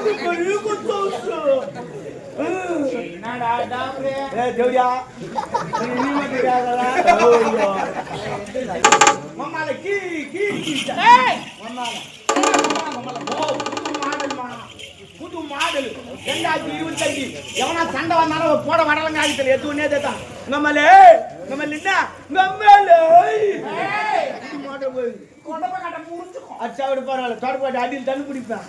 புது புது மாடல் ரெண்டாயிரத்தி இருபத்தஞ்சு எவனா சண்டை வந்தாலும் போட வரலங்க ஆகிட்டு எதுவுனே தான் நம்மளே நம்மள என்ன நம்மளே. ஏய். மாடல் போய். கொடப்ப கட்ட முடிஞ்சுக்கும் அச்சா விட பரவாயில்ல தொடப்பாட்டு அடியில் தண்ணி குடிப்பேன்.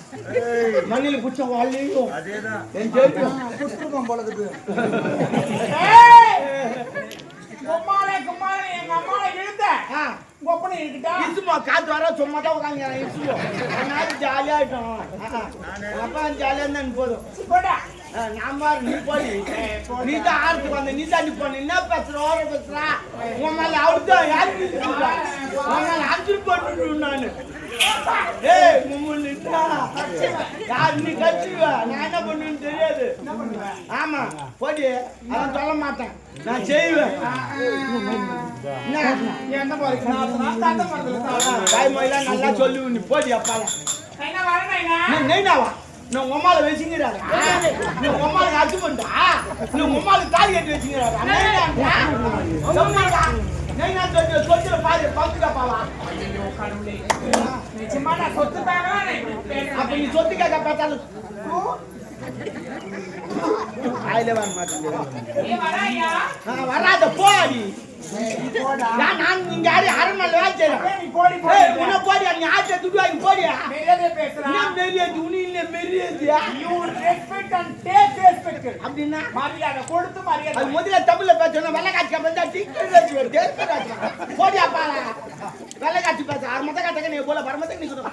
மண்ணில் குச்ச வாழ்லையும் அதேதான். என் எங்க அம்மாவை கொப்பனை இழுக்கிட்டா இசுமா காத்து வர சும்மா தான் உட்காந்து இசுவோம் அதனால ஜாலியா ஆயிட்டோம். அப்பா ஜாலியா இருந்தா போதும். போடா. நான் பாரு நீ போய். நீ தான் ஆறுக்கு வந்த நீ தான் நீ போன. என்ன பேசுற ஓர பேசுறா? உன் மேல அவருதான் யாருக்கு இருக்குதா? உன் மேல அஞ்சு போட்டு நானு. ஏய் மும்முன்னு யார் நீ கட்சிவ? நான் என்ன பண்ணுவேன்னு தெரியாது. ஆமா போடி. அதான் சொல்ல மாட்டேன். நான் செய்வேன். என்ன? தாய்மொழிலாம் நல்லா சொல்லு நீ போடி நீ நெய்னாவா நான் உம்மால வச்சுங்கிறாரு. நீ உம்மால அச்சு பண்ணா நீ உம்மால தாலி கட்டி வச்சுங்கிறாரு. சொல்லுற பாரு பங்குடா பாவா. அப்ப நீ சொத்து கேட்க பார்த்தாலும் ஆயில வர நான் வராத போடி. நான் நான் இங்க யாரு? அரண்மனை வேலை செய்யறேன் போடி ஏய், போடி நீ ஆச்சை துட்டு வாங்கி போடியா மெரியதே பேசுறா என்ன மெரியாது உனி இல்ல மெரியாதியா you respect and take respect அப்படின்னா? மரியாதை கொடுத்து அது மரியாதை முதல்ல தமிழ்ல பேசணும் வெள்ளை காட்சி வந்தா டிக்கெட் வச்சு வரும். தேர்க்கு வச்சு போடியா பால வெள்ளை காட்சி பேச. ஆறு மத்த காட்டக்க நீ போல பரமத்தை நீ சொல்லுங்க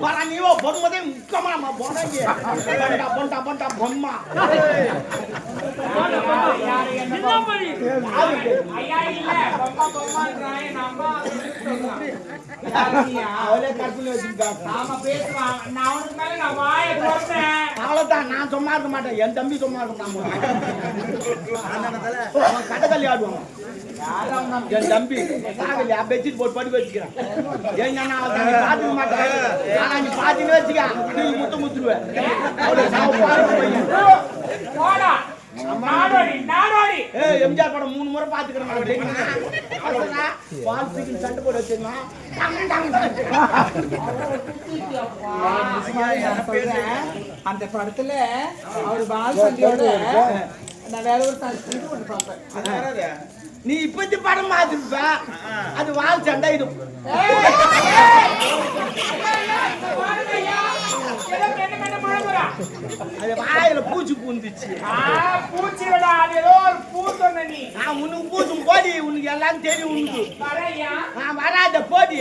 பர நீவோ பொறுமதே முக்கமா பண்டா பண்டா பொம்மா. அவ்வளவுதான் நான் சும்மா இருக்க மாட்டேன் என் தம்பி சும்மா இருக்க மாட்டான் ஆடுவான் என் தம்பி சாகலி பெட்ஷீட் போட்டு படுக்க வச்சுக்கிறான் ஏன் நான் பார்த்துக்க மாட்டேன் ஆனா நீ பார்த்துன்னு வச்சுக்க நீ முத்து முத்துருவேன் நாடோடி எம்ஜிஆர் படம் மூணு முறை பார்த்துக்கிறேன் வாழ்த்துக்கு சண்டை போட வச்சிருந்தான் அந்த படத்துல அவர் பாலசந்தியோட நான் வேற ஒரு இது ஒன்று பார்ப்பேன் நீ இப்பத்தி படம் பார்த்துருப்ப அது வாழ் சண்டை இது அது வாயில பூச்சி பூந்துச்சு ஆ, பூச்சிலடா, அது ஏதோ ஒரு பூ சொன்ன நீ. நான் உனக்கு பூசும் போடி உனக்கு எல்லாம் தெரியும் உனக்கு? நான் வராத போடி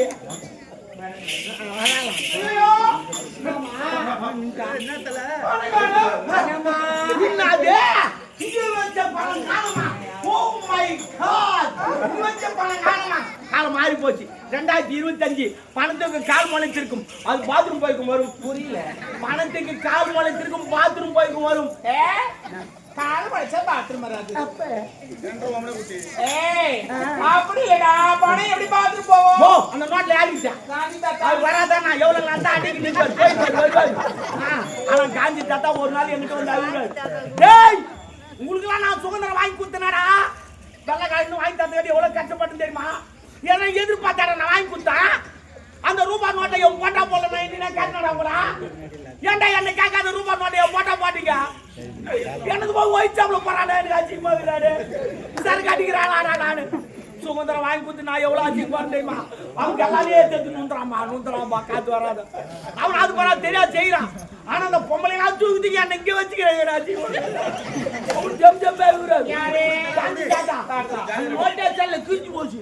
ஐயோ, என்னது இங்க வச்ச பணம் காணுமா காணுமா? காலம் மாறி போச்சு ரெண்டாயிரத்தி இருபத்தஞ்சு பணத்துக்கு கால் முளைத்திருக்கும் அது பாத்ரூம் போய்க்கும் வரும் புரியல. பணத்துக்கு கால் முளைத்திருக்கும் பாத்ரூம் போய்க்கும் வரும் ஏ, கால் வலிச்சா bathroom வராது. ஏய், அப்படி இல்லடா, பணம் எப்படி? அந்த நோட்ல தாத்தா, அது வராதா நான் எவ்வளவு நல்லா அடிக்க ஆ, அவன் காந்தி தாத்தா ஒரு நாள் என்கிட்ட வந்து அழுகிறாரு. டேய்! உங்களுக்குலாம் நான் சுதந்திரம் வாங்கி கொடுத்தேனடா? வெள்ளை காய்ந்து வாங்கி தந்த எவ்வளோ கஷ்டப்பட்டு தெரியுமா? ஏன்னா எதிர்பார்த்தாட நான் வாங்கி கொடுத்தேன். அந்த ரூபா நோட்டை என் போட்டா போடல நான் என்ன கேட்கறா கூட ஏன்டா என்ன கேட்காத ரூபா நோட்டை என் போட்டா போட்டீங்க? எனக்கு போய் ஒயிட் போறானே எனக்கு அசிங்கமா இருக்கிறாரு. சரி கட்டிக்கிறாளா நானு சுதந்திரம் வாங்கி கொடுத்து நான் எவ்வளோ அசிங்கமா தெரியுமா? அவங்க எல்லாரையும் எடுத்து நுந்துறாமா நுந்துறாமா காத்து வராது. அவன் அது போறா தெரியாது செய்யறான் ஆனா அந்த பொம்பளை நான் என்ன இங்கே வச்சுக்கிறேன் அவன் ஜம் ஜம் பேசுறாரு யாரு? காந்தி தாத்தா நோட்டே செல்ல கிழிஞ்சு போச்சு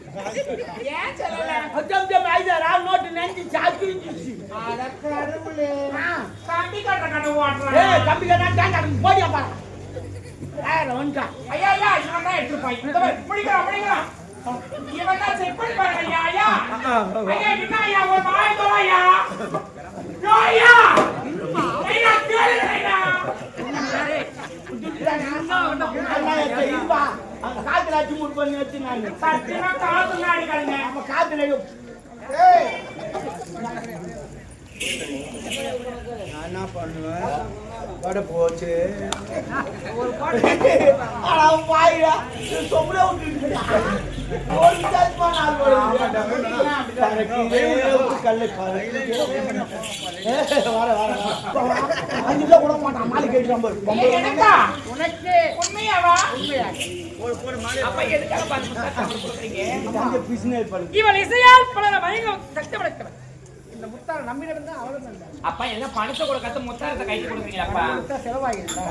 ஏன் சொல்லல? ஜம் ஜம் ஐதாரா நோட்டு நெஞ்சு சாக்கு கிழிஞ்சிச்சு அட கடவுளே. ஆ. கம்பி கட்டுற கடை ஓட்டுறான். ஏய் தம்பி கண்ணா டேங்க் போடியா பாரு ஏய் வந்துட்டா ஐயா, ஐயா, இவன் தான் எடுத்துப்பான். இந்த பாரு, பிடிக்கிறான், பிடிக்கிறான். இவன் தான் check பண்ணி பாருங்க, ஐயா, ஐயா. ஐயா, என்ன ஐயா, ஒரு வாய் தோலை, ஐயா. ஐயோ, ஐயா. ஐயா, கேளுங்க, ஐயா. காத்துல அச்சு மூட்டு சத்தியமா நான் என்ன பண்ணுவேன்? போச்சு. ஆனா பாரு ஏய், எனக்கா உனக்கு உண்மையாவா? உண்மையாக அப்ப கொடுக்குறீங்க இவள் இசையால் பலர மயங்க சக்தி படைத்தவன் இந்த முத்தார நம்பிடம் தான் அவளும் தான் அப்பா எல்லாம் பணத்தை கொடுக்காத முத்தாரத்தை கைக்கு கொடுக்குறீங்களாப்பா முத்தா செலவாகிருந்தா.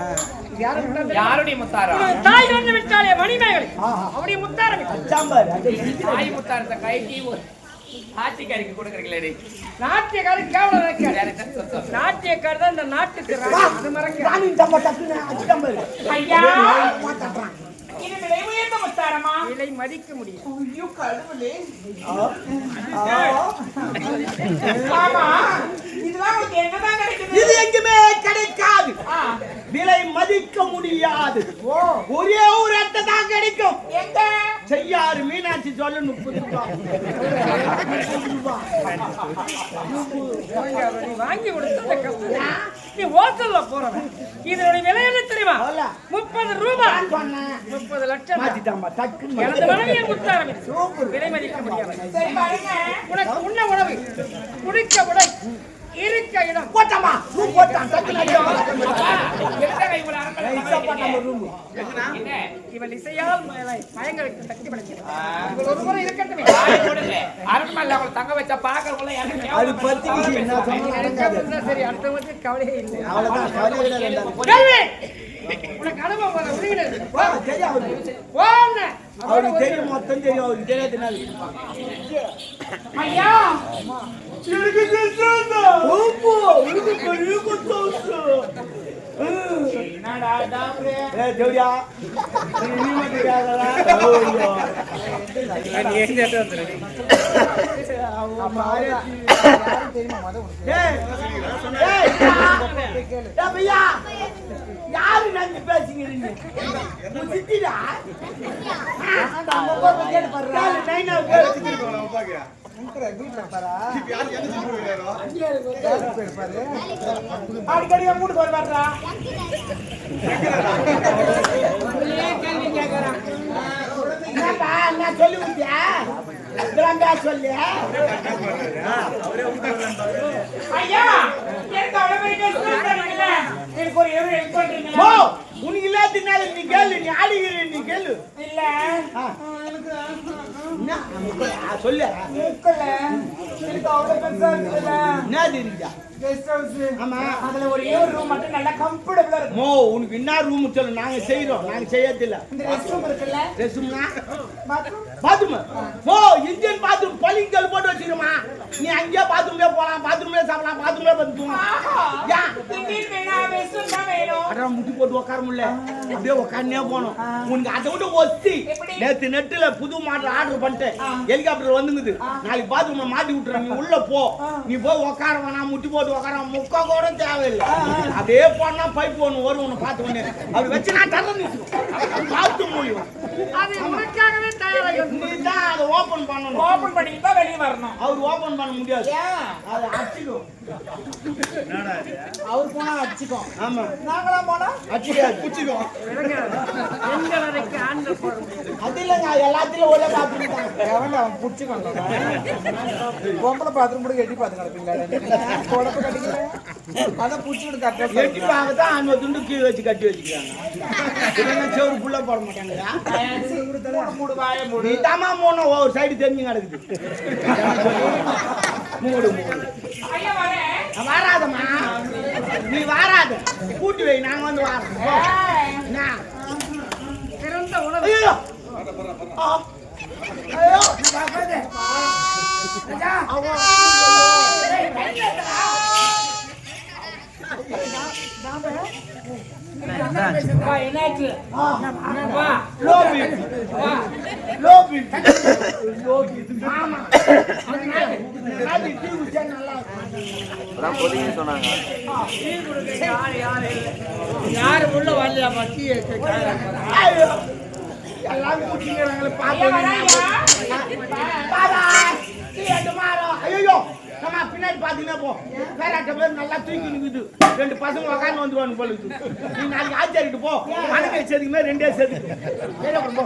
யாருடைய முத்தாரம் உனது தாய் வந்து விட்டாலே மணிமேகலை. அவருடைய முத்தாரம் தாய் முத்தாரத்தை கைக்கு ஒரு ஆட்சிக்காரிக்கு கொடுக்குறீங்களே நாட்டியக்காரன் கேவலம் நினைக்காது என்ன? நாட்டியக்காரர் தான் இந்த நாட்டுக்கு. அது மறக்க ஐயா. முத்தாரமா விலை மதிக்க முடியும் ஐயோ கடவுளே. ஆமா. இதெல்லாம் உங்களுக்கு எங்கதான் கிடைக்குது? இது எங்குமே கிடைக்காது. விலை மதிக்க முடியாது. ஒரே ஒரு இடத்த தான் கிடைக்கும். எங்க? செய்யாறு மீனாட்சி சொல்ல முப்பது வாங்க, கொடுத்த கஷ்டத்தை நீ ஹோட்டல்ல போறவன். இதனுடைய விலை என்ன தெரியுமா. முப்பது ரூபாய் முப்பது லட்சம் எனது மனைவியின் முத்தாரம் இது. விலை மதிக்க முடியாது உனக்கு உண்ண உணவு. குடிக்க உடை. இருக்க இடம். போட்டாமா? ரூம் போட்டான். அரண்மனை இவள் இசையால் வைக்க சக்தி படைக்கிறார் இவள் ஒரு முறை இருக்கட்டுமே. அரண்மனையில அவங்களை தங்க வச்சா யாரும் அது. இருந்தா சரி அடுத்த வந்து கவலையே இல்லை. அவ்வளவுதான். கவலை விட வேண்டாம். கேள்வி உனக்கு அனுபவம் தெரியும் அவருக்கு. தெரியும் மொத்தம் தெரியும் அவருக்கு. தெரியாதுனால ஐயா! தெரியாதடா? ஐயோ. ஆமா, ஏய், ஏய், ஏய், பையா, யாரு நன்றி பேசுகிறீங்க சித்திடா கேளு, நைனா கேளு. அடிக்கடி மூடு போய் வர்றா என்னப்பா, என்ன சொல்லி கொடுத்தியா? சொல்லு. ஐயா எனக்கு எனக்கு ஒரு இருபது ஹெல்ப் போ, பண்றீங்களா உனக்கு இல்லாததுனால நீ கேளு நீ ஆடுகிற நீ கேளு. இல்ல. ஆ. சொல்லு. மோ உனக்கு என்ன ரூம் சொல்லு? நாங்க செய்யறோம் நாங்க செய்யறதில்ல. பாத்ரூம் மோ இந்தியன் பாத்ரூம் பளிங்கல் போட்டு வச்சிருமா நீ அங்கேயே பாத்ரூம்ல போலாம் பாத்ரூம்ல சாப்பிடலாம் பாத்ரூம்ல அதான் முட்டி போட்டு உட்கார முடியல. அப்படியே உட்கார்ந்தே போனோம். உனக்கு அதை விட ஒத்தி? நேத்து நெட்டுல புது மாடல் ஆர்டர் பண்ணிட்டேன். ஹெலிகாப்டர் வந்துங்குது. நாளைக்கு பாத்ரூம்ல மாட்டி விட்டுறேன். நீ உள்ள போ. நீ போய் உட்கார வேணாம் முட்டி போட்டு உட்கார முக்கா கூட தேவையில்லை. அப்படியே போனா பைப் ஒன்று வரும் ஒன்று பார்த்து ஒன்று அப்படி வச்சு நான் தர நிற்கும் பார்த்து முடியும். அது உனக்காகவே தயாராக நீ தான் அதை ஓபன் பண்ணணும். ஓபன் பண்ணிட்டு வரணும். அவர் ஓபன் பண்ண முடியாது. அது அடிச்சிடும் அவர் போனா அடிச்சுக்கோம். ஆமா. நாங்களா போனா? அடிச்சிக்காது அறைக்கு ஆண்கள் போக முடியாது. அது இல்லைங்க எல்லாத்துலயும் ஒரே தான். எவன்டா அவன் புடிச்சுக்கணும் பொம்பளை பாத்ரூம் கூட எட்டி பார்த்து கிடப்பீங்களா? குழப்ப கட்டிக்கிறேன் பார்க்கத்தான் அந்த துண்டு கீழே வச்சு கட்டி வச்சுக்கிறாங்க. செவரு புள்ள போட மாட்டாங்க மூடு மூடு வாய மூடு நீ தாமா மூணு ஒரு சைடு தெரிஞ்சு கிடக்குது. மூடு மூடு. ஐயா வரேன் நான் வாராதம்மா. நீ வாராத. கூட்டி வை நாங்க வந்து வாரோம். உணவு. ஐயோ. ஐயோ! இருக்கும் யாரு உள்ள வரலையா? பத்தி ஐயோ எல்லாம் குடிக்கிறாங்களே ஐயா பாத்து வரேன் ஐயா பாடா டீ tomorrow ஐயோ ஆமா பின்னாடி பாத்தீங்கன்னா போ பேர் நல்லா தூக்கி நிக்குது. ரெண்டு பசங்க உக்காந்து வந்துருவானு போல இருக்கு. நீ நாளைக்கு ஆச்சாரிட்டு போ. அணுகை சேர்த்துக்குமே ரெண்டே சேர்த்துக்கு. போ.